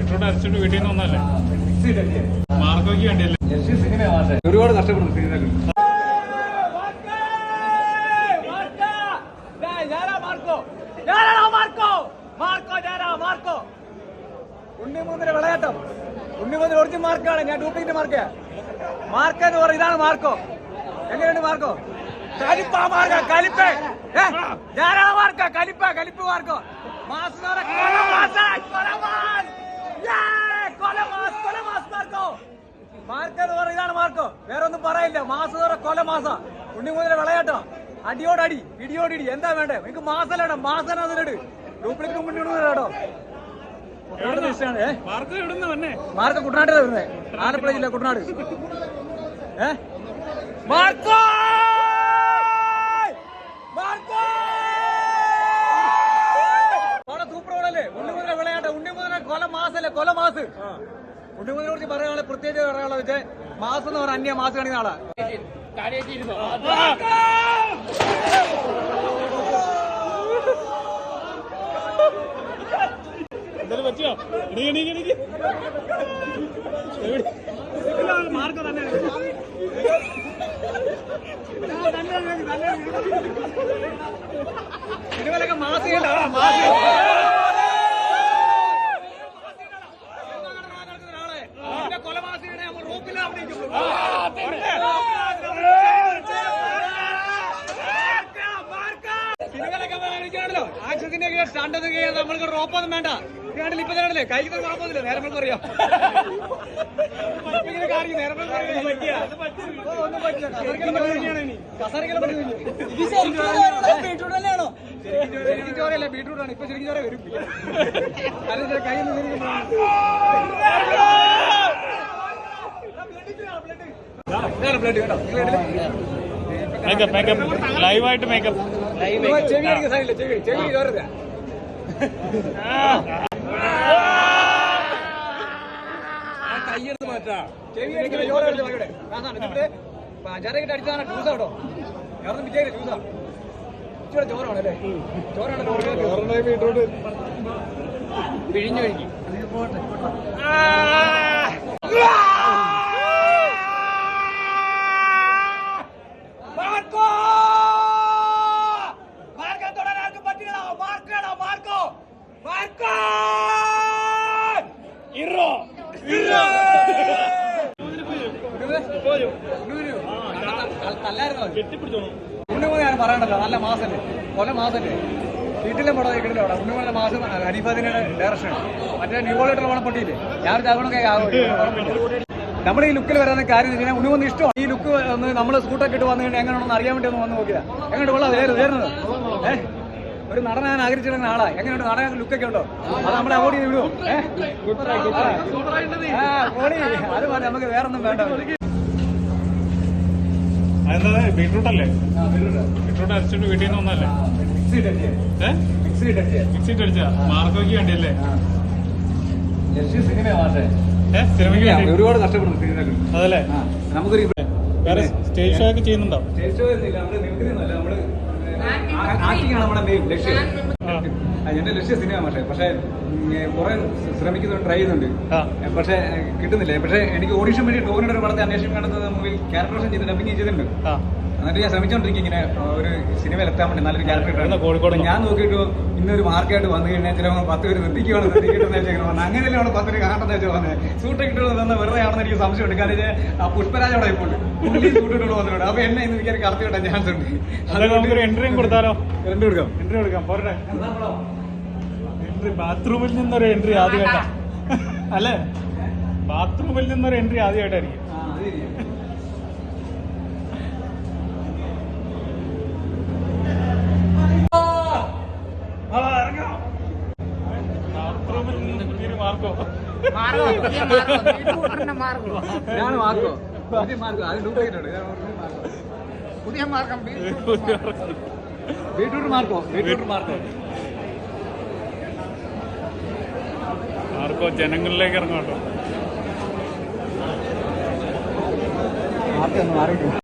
ഇട്ടോട്ട് അരച്ചിട്ട് വീട്ടിൽ നിന്ന് വന്നല്ലേ മാർക്കോയ്ക്ക് വേണ്ടിയല്ലേ ഒരുപാട് കഷ്ടപ്പെടുന്നു സിനിമകൾ ഉണ്ണിമൂന്നിന് വിളയാട്ടം. ഉണ്ണിമൂന്നിന് ഒറിജിൻ മാർക്കാണ്. ഞാൻ ഡ്യൂപ്ലിക്കേറ്റ് മാർക്ക്. മാർക്ക് എന്ന് പറയും ഇതാണ് മാർക്കോ. എങ്ങനെയുണ്ട് മാർക്കോ? കലിപ്പ. മാർക്ക കലിപ്പ് ഞാനാണ് മാർക്ക കലിപ്പ കലിപ്പ് മാർക്കോ മാസ്. മാർക്കോ. ഇതാണ് മാർക്കോ. വേറെ ഒന്നും പറയില്ല. മാസ് കൊല പറഞ്ഞ ഉണ്ണി മുതല വിളയാട്ടോ. അടിയോടടി ഇടിയോടിടി എന്താ വേണ്ടേ? എനിക്ക് മാസല്ലേടാ മാസം അതിലിട്. ഡ്യൂപ്ലിക്കേറ്റ് ഏ? മാർക്കോ കുട്ടനാട്ടിലാണ് വരുന്നത് ആലപ്പുഴ ജില്ല കുട്ടനാട്. ഏ? മാർക്കോ ഓണ സൂപ്പർ ഉണ്ണിമുതിര ഉണ്ണിമുതല വിളയാട്ട. ഉണ്ണിമുതല കൊല മാസല്ലേ കൊല മാസ്. ഉണ്ണിമുതിരെ കുറിച്ച് പറയാനുള്ള പ്രത്യേകത പറയാനുള്ള വെച്ചാൽ മാസം എന്ന് പറഞ്ഞ അന്യ മാസം കാണിക്കുന്ന ആളാ. പറ്റിയോ? മാർക്കോ തന്നെ സിനിമയിലൊക്കെ മാസ് സ്റ്റണ്ടൊന്നും ചെയ്യാൻ നമ്മൾക്ക് റോപ്പൊന്നും വേണ്ട. ഇതാണ്ടില്ല ഇപ്പൊ കാണില്ലേ കൈക്ക് കുഴപ്പമൊന്നുമില്ല നേരം നമുക്ക് അറിയാം ഇങ്ങനെ കാണിക്കും നേരം നമുക്ക് അറിയാം. ഓ, ഒന്നും പറ്റില്ല. ബീട്രൂട്ട് തന്നെയാണോ? ശരിക്കും ചോരയല്ല ബീട്രൂട്ട് ആണ്. ഇപ്പൊ ശരിക്കും ചോര വരും. ബ്ലഡ് കേട്ടോ. മേക്കപ്പ് മേക്കപ്പ് ലൈവായിട്ട് മേക്കപ്പ് ചെവി അടിക്കുന്ന സാധനമില്ല ചെവി ചെവി ചോരത കയ്യെടുത്ത് മാറ്റാ. ചെവി അടിക്കുന്ന ചോര അടിച്ച മകയുടെ കാസാണ് എന്നിട്ട് പഞ്ചാരക്കിട്ട് അടിച്ചതാണ് ജ്യൂസാ കേട്ടോ. വേറെ വിജയില്ല ജ്യൂസാ ഇച്ചിരി ചോറാണ് മാർക്കോ തൊടാൻ ആർക്കും പറ്റില്ല മാർക്കോ മാർക്കോ മാർക്കോ ഇറോ. ഇറോ. ഉണ്ണിമൂന്നാണ് പറയണ്ടല്ലോ നല്ല മാസല്ലേ? കൊല മാസല്ലേ? വീട്ടിലെ പടം കിട്ടില്ല അവിടെ ഉണ്ണിമൂന്ന മാസം ഹനീഫാദിന്റെ ഡയറക്ഷൻ മറ്റേ ന്യൂബോളായിട്ട് ഓണം പൊട്ടിയില്ലേ ഞാൻ ചാകണമൊക്കെ ആകും നമ്മുടെ ഈ ലുക്കിൽ വരാൻ കാര്യം എന്ന് വെച്ചാൽ ഉണ്ണിമൂന്ന് ഇഷ്ടമാണ്. ഈ ലുക്ക് ഒന്ന് നമ്മൾ സ്കൂട്ടൊക്കെ ഇട്ട് വന്നു കഴിഞ്ഞാൽ എങ്ങനെയാണെന്ന് അറിയാൻ വേണ്ടി ഒന്ന് വന്ന് നോക്കിയാ എങ്ങോട്ട് കൊള്ളാം. വേറെ വേറുന്നത് ഏഹ് ഒരു നടനാൻ ആഗ്രഹിച്ചിരുന്ന ആളാ. എങ്ങനെയുണ്ട്? നടൻ ലുക്കൊക്കെ ഉണ്ടോ? അത് നമ്മളെ അവോയ്ഡ് ചെയ്ത് വിടുവോ. അത് മതി നമുക്ക് വേറൊന്നും വേണ്ട. അതെന്താ? ബീട്രൂട്ട് അല്ലേ? ബീട്രൂട്ട്. അരച്ചിട്ട് വീട്ടിൽ നിന്ന് വന്നല്ലേ മിക്സിട്ട് അടിച്ച. മാർക്കോയ്ക്ക് വേണ്ടിയല്ലേ? സിനിമ ഒരുപാട് കഷ്ടപ്പെടുന്നു സിനിമകൾ അതല്ലേ? നമുക്കൊരു വേറെ സ്റ്റേജ് ഷോ ഒക്കെ ചെയ്യുന്നുണ്ടോ? സ്റ്റേജ് ഷോ ഇല്ല നമ്മൾ നിൽക്കുന്നില്ല നമ്മൾ ആക്ടിംഗ് ആണ് നമ്മുടെ മെയിൻ ലക്ഷ്യം. എന്റെ ലക്ഷ്യം സിനിമ പക്ഷേ പക്ഷേ കുറെ ശ്രമിക്കുന്നുണ്ട് ട്രൈ ചെയ്യുന്നുണ്ട്. പക്ഷേ കിട്ടുന്നില്ല. പക്ഷേ എനിക്ക് ഓഡിഷൻ വേണ്ടി ടോണിയുടെ ഒരു പടത്തെ അന്വേഷണം കാണുന്നത് മൂവിൽ ക്യാരക്ടറേഷൻ ചെയ്ത് ഡബിങ് ചെയ്തിട്ടുണ്ട്. എന്നിട്ട് ഞാൻ ശ്രമിച്ചോണ്ടിരിക്കും ഇങ്ങനെ ഒരു സിനിമയിൽ എത്താൻ വേണ്ടി നല്ലൊരു ക്യാരക്ടർ കോഴിക്കോട് ഞാൻ നോക്കിയിട്ട് ഇന്നൊരു മാർക്കായിട്ട് വന്നു കഴിഞ്ഞാൽ ചിലപ്പോൾ പത്ത് പേര് നിർത്തിക്കുകയാണ് നിർത്തിക്കിട്ടെന്ന് വെച്ചാൽ വന്നത് അങ്ങനെയല്ലേ അവിടെ പത്ത് പേര് കാണട്ടെന്ന് വെച്ചാൽ വന്നത് സൂട്ട് ഇട്ട് തന്നെ വെറുതെ ആണെന്ന് എനിക്ക് സംശയം കാരണം ഇത് ആ പുഷ്പരാജ് അവിടെ ഇപ്പോൾ പുള്ളി സൂട്ട് ഇട്ടുകൊണ്ട് വന്നിട്ടുണ്ട്. അപ്പൊ എന്നെ ഇന്ന് എനിക്ക് കടത്തി വിട്ടാൻ ചാൻസ് ഉണ്ട്. അതുകൊണ്ട് എൻട്രിയും കൊടുത്താലോ? എൻട്രി കൊടുക്കാം. എൻട്രി കൊടുക്കാം. പോരട്ടെ. എൻട്രി ബാത്റൂമിൽ നിന്നൊരു എൻട്രി ആദ്യമായിട്ടാ. അല്ലേ? ബാത്റൂമിൽ നിന്നൊരു എൻട്രി ആദ്യമായിട്ടായിരിക്കും ആ, അത് ശരിയാ. ബാത്റൂമിൽ നിന്ന് പുതിയൊരു മാർക്കോ ഞാൻ മാർക്കോ പുതിയ മാർക്കോ അത് ഡ്യൂപ്ലിക്കേറ്റ് ഉണ്ട്. പുതിയ മാർക്കോ. ബീട്രൂട്ട് മാർക്കോ ബീട്രൂട്ട് മാർക്കോ മാർക്കോ ജനങ്ങളിലേക്ക് ഇറങ്ങാട്ടോ മാർക്കോ ഒന്ന് മാറിയിട്ടു